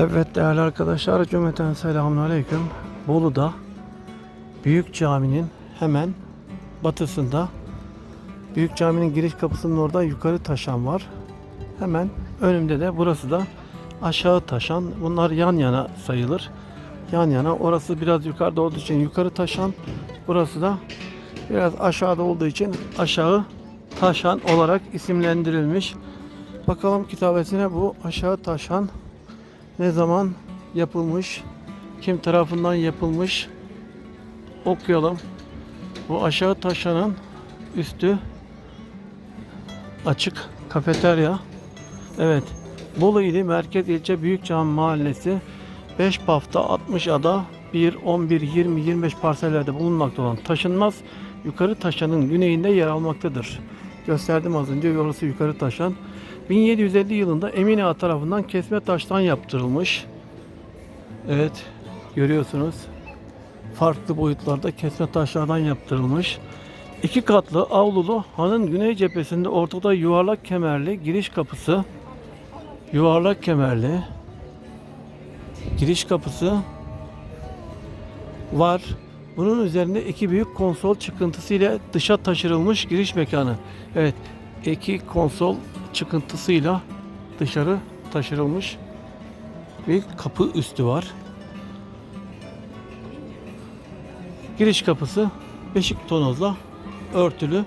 Evet değerli arkadaşlar cümleten selamun aleyküm. Bolu'da Büyük Cami'nin hemen batısında Büyük Cami'nin giriş kapısının orada yukarı taşan var. Hemen önümde de burası da aşağı taşan. Bunlar yan yana sayılır. Yan yana. Orası biraz yukarıda olduğu için yukarı taşan. Burası da biraz aşağıda olduğu için aşağı taşan olarak isimlendirilmiş. Bakalım kitabesine bu aşağı taşan ne zaman yapılmış, kim tarafından yapılmış okuyalım. Bu aşağı taşanın üstü açık kafeterya. Evet. Bolu ili Merkez İlçe Büyükcami Mahallesi 5 pafta 60 ada 1, 11, 20, 25 parsellerde bulunmakta olan taşınmaz yukarı taşanın güneyinde yer almaktadır. Gösterdim az önce orası yukarı taşan. 1750 yılında Emine Ağa tarafından kesme taştan yaptırılmış. Evet görüyorsunuz. Farklı boyutlarda kesme taşlardan yaptırılmış. İki katlı avlulu hanın güney cephesinde ortada yuvarlak kemerli giriş kapısı. Yuvarlak kemerli giriş kapısı var. Bunun üzerinde iki büyük konsol çıkıntısı ile dışa taşırılmış giriş mekanı. Evet, iki konsol çıkıntısıyla dışarı taşırılmış bir kapı üstü var. Giriş kapısı beşik tonozla örtülü.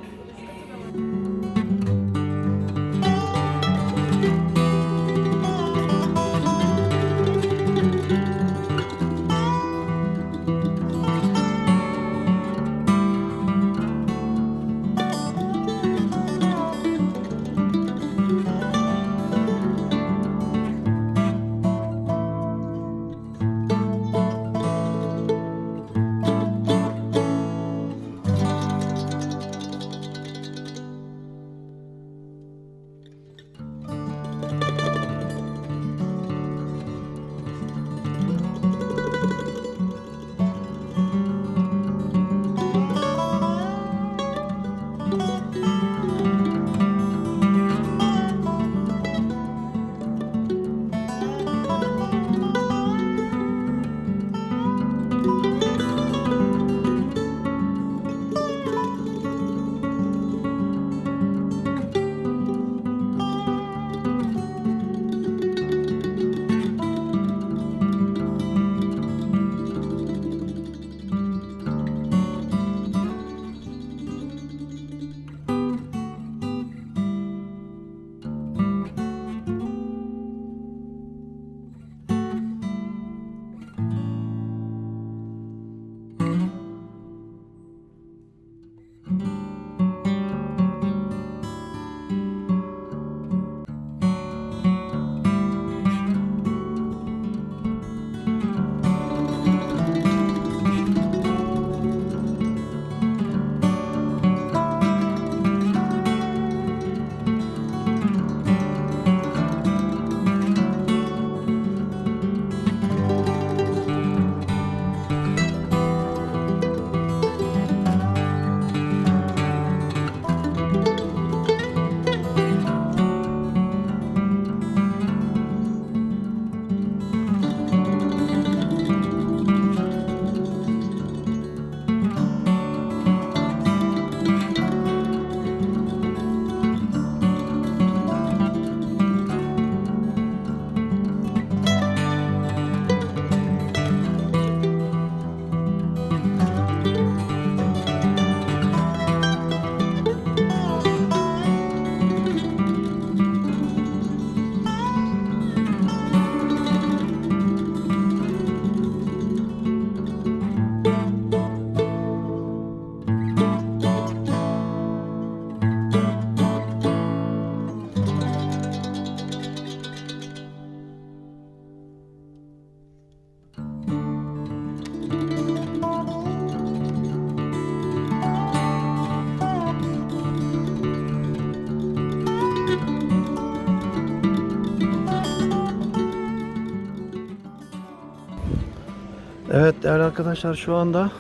Evet değerli arkadaşlar şu anda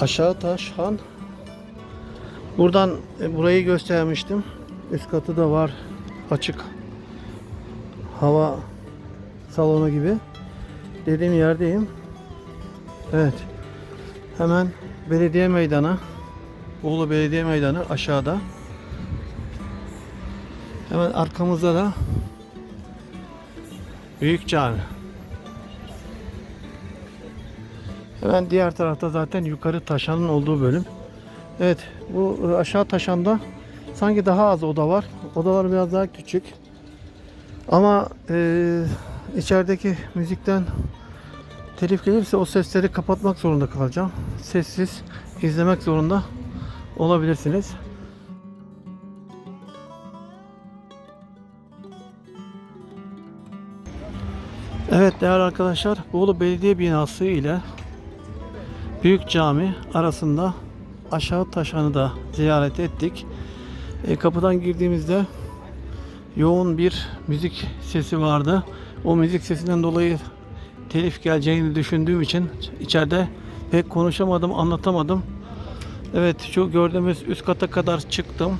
aşağı taş han buradan e, burayı göstermiştim üst katı da var açık hava salonu gibi. Dediğim yerdeyim. Evet. Hemen belediye meydanı. Bolu Belediye Meydanı aşağıda. Hemen arkamızda da Büyük Cami. Hemen diğer tarafta zaten yukarı taşanın olduğu bölüm. Evet bu e, aşağı taşanda sanki daha az oda var. Odalar biraz daha küçük. Ama e, içerideki müzikten telif gelirse o sesleri kapatmak zorunda kalacağım. Sessiz izlemek zorunda olabilirsiniz. Evet değerli arkadaşlar Bolu Belediye Binası ile Büyük Cami arasında aşağı taşanı da ziyaret ettik. E, kapıdan girdiğimizde yoğun bir müzik sesi vardı. O müzik sesinden dolayı telif geleceğini düşündüğüm için içeride pek konuşamadım, anlatamadım. Evet şu gördüğümüz üst kata kadar çıktım.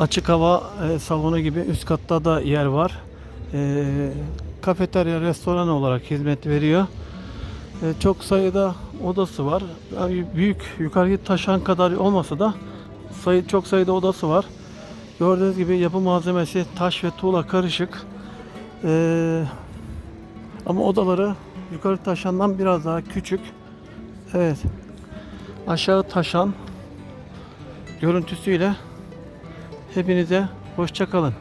Açık hava e, salonu gibi üst katta da yer var. E, kafeterya, restoran olarak hizmet veriyor. E, çok sayıda odası var. Yani büyük, yukarı taşan kadar olmasa da sayı çok sayıda odası var. Gördüğünüz gibi yapı malzemesi taş ve tuğla karışık. E, ama odaları yukarı taşandan biraz daha küçük. Evet. Aşağı taşan görüntüsüyle hepinize hoşça kalın.